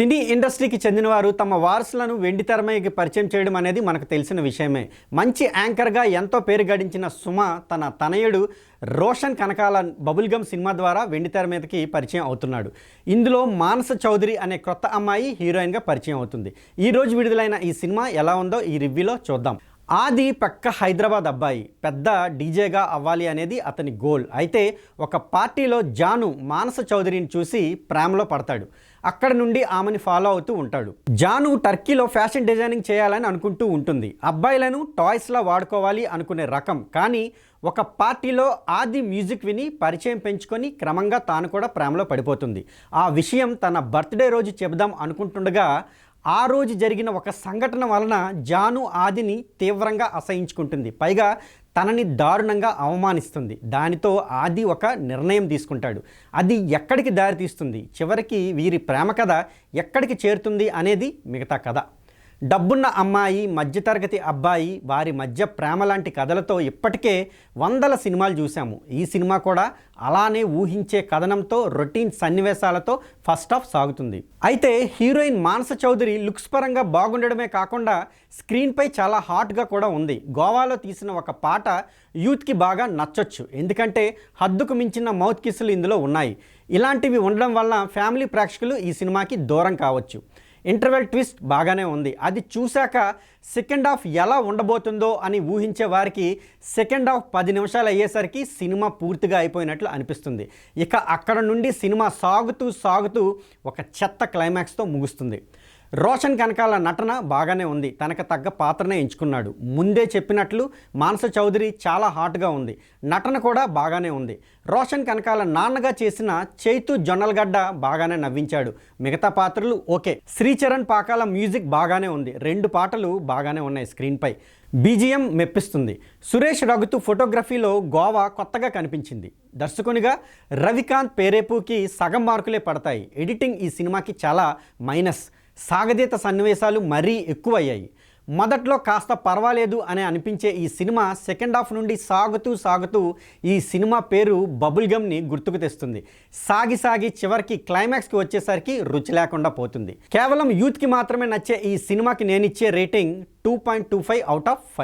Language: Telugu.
సినీ ఇండస్ట్రీకి చెందినవారు తమ వారసులను వెండి తెరమయ్యకి పరిచయం చేయడం అనేది మనకు తెలిసిన విషయమే. మంచి యాంకర్గా ఎంతో పేరు గడించిన సుమ తన తనయుడు రోషన్ కనకాల బబుల్గమ్ సినిమా ద్వారా వెండి తెర మీదకి పరిచయం అవుతున్నాడు. ఇందులో మానస చౌదరి అనే క్రొత్త అమ్మాయి హీరోయిన్గా పరిచయం అవుతుంది. ఈరోజు విడుదలైన ఈ సినిమా ఎలా ఉందో ఈ రివ్యూలో చూద్దాం. ఆది పక్క హైదరాబాద్ అబ్బాయి పెద్ద డీజేగా అవ్వాలి అనేది అతని గోల్. అయితే ఒక పార్టీలో జాను మానస చౌదరిని చూసి ప్రేమలో పడతాడు. అక్కడ నుండి ఆమెని ఫాలో అవుతూ ఉంటాడు. జాను టర్కీలో ఫ్యాషన్ డిజైనింగ్ చేయాలని అనుకుంటూ ఉంటుంది. అబ్బాయిలను టాయ్స్లా వాడుకోవాలి అనుకునే రకం. కానీ ఒక పార్టీలో ఆది మ్యూజిక్ విని పరిచయం పెంచుకొని క్రమంగా తాను కూడా ప్రేమలో పడిపోతుంది. ఆ విషయం తన బర్త్డే రోజు చెబుదాం అనుకుంటుండగా ఆ రోజు జరిగిన ఒక సంఘటన వలన జాను ఆదిని తీవ్రంగా అసహించుకుంటుంది. పైగా తనని దారుణంగా అవమానిస్తుంది. దానితో ఆది ఒక నిర్ణయం తీసుకుంటాడు. అది ఎక్కడికి దారితీస్తుంది? చివరికి వీరి ప్రేమ కథ ఎక్కడికి చేరుతుంది అనేది మిగతా కథ. డబ్బున్న అమ్మాయి మధ్యతరగతి అబ్బాయి వారి మధ్య ప్రేమ లాంటి కథలతో ఇప్పటికే వందల సినిమాలు చూశాము. ఈ సినిమా కూడా అలానే ఊహించే కథనంతో రొటీన్ సన్నివేశాలతో ఫస్ట్ హాఫ్ సాగుతుంది. అయితే హీరోయిన్ మానస చౌదరి లుక్స్ పరంగా బాగుండడమే కాకుండా స్క్రీన్పై చాలా హాట్గా కూడా ఉంది. గోవాలో తీసిన ఒక పాట యూత్కి బాగా నచ్చొచ్చు. ఎందుకంటే హద్దుకు మించిన మౌత్ కిస్సులు ఇందులో ఉన్నాయి. ఇలాంటివి ఉండడం వల్ల ఫ్యామిలీ ప్రేక్షకులు ఈ సినిమాకి దూరం కావచ్చు. ఇంటర్వెల్ ట్విస్ట్ బాగానే ఉంది. అది చూశాక సెకండ్ హాఫ్ ఎలా ఉండబోతుందో అని ఊహించే వారికి సెకండ్ హాఫ్ పది నిమిషాలు అయ్యేసరికి సినిమా పూర్తిగా అయిపోయినట్లు అనిపిస్తుంది. ఇక అక్కడ నుండి సినిమా సాగుతూ సాగుతూ ఒక చెత్త క్లైమాక్స్తో ముగుస్తుంది. రోషన్ కనకాల నటన బాగానే ఉంది. తనకు తగ్గ పాత్రనే ఎంచుకున్నాడు. ముందే చెప్పినట్లు మానస చౌదరి చాలా హాట్గా ఉంది. నటన కూడా బాగానే ఉంది. రోషన్ కనకాల నాన్నగా చేసిన చైతు జొన్నలగడ్డ బాగానే నవ్వించాడు. మిగతా పాత్రలు ఓకే. శ్రీచరణ్ పాకాల మ్యూజిక్ బాగానే ఉంది. రెండు పాటలు బాగానే ఉన్నాయి స్క్రీన్పై. బీజిఎం మెప్పిస్తుంది. సురేష్ రఘుతు ఫోటోగ్రఫీలో గోవా కొత్తగా కనిపించింది. దర్శకునిగా రవికాంత్ పేరేపుకి సగం మార్కులే పడతాయి. ఎడిటింగ్ ఈ సినిమాకి చాలా మైనస్. సాగదీత సన్నివేశాలు మరీ ఎక్కువయ్యాయి. మొదట్లో కాస్త పర్వాలేదు అని అనిపించే ఈ సినిమా సెకండ్ హాఫ్ నుండి సాగుతూ సాగుతూ ఈ సినిమా పేరు బబుల్ గమ్ని గుర్తుకు తెస్తుంది. సాగి సాగి చివరికి క్లైమాక్స్కి వచ్చేసరికి రుచి లేకుండా పోతుంది. కేవలం యూత్కి మాత్రమే నచ్చే ఈ సినిమాకి నేనిచ్చే rating two point two five out of five.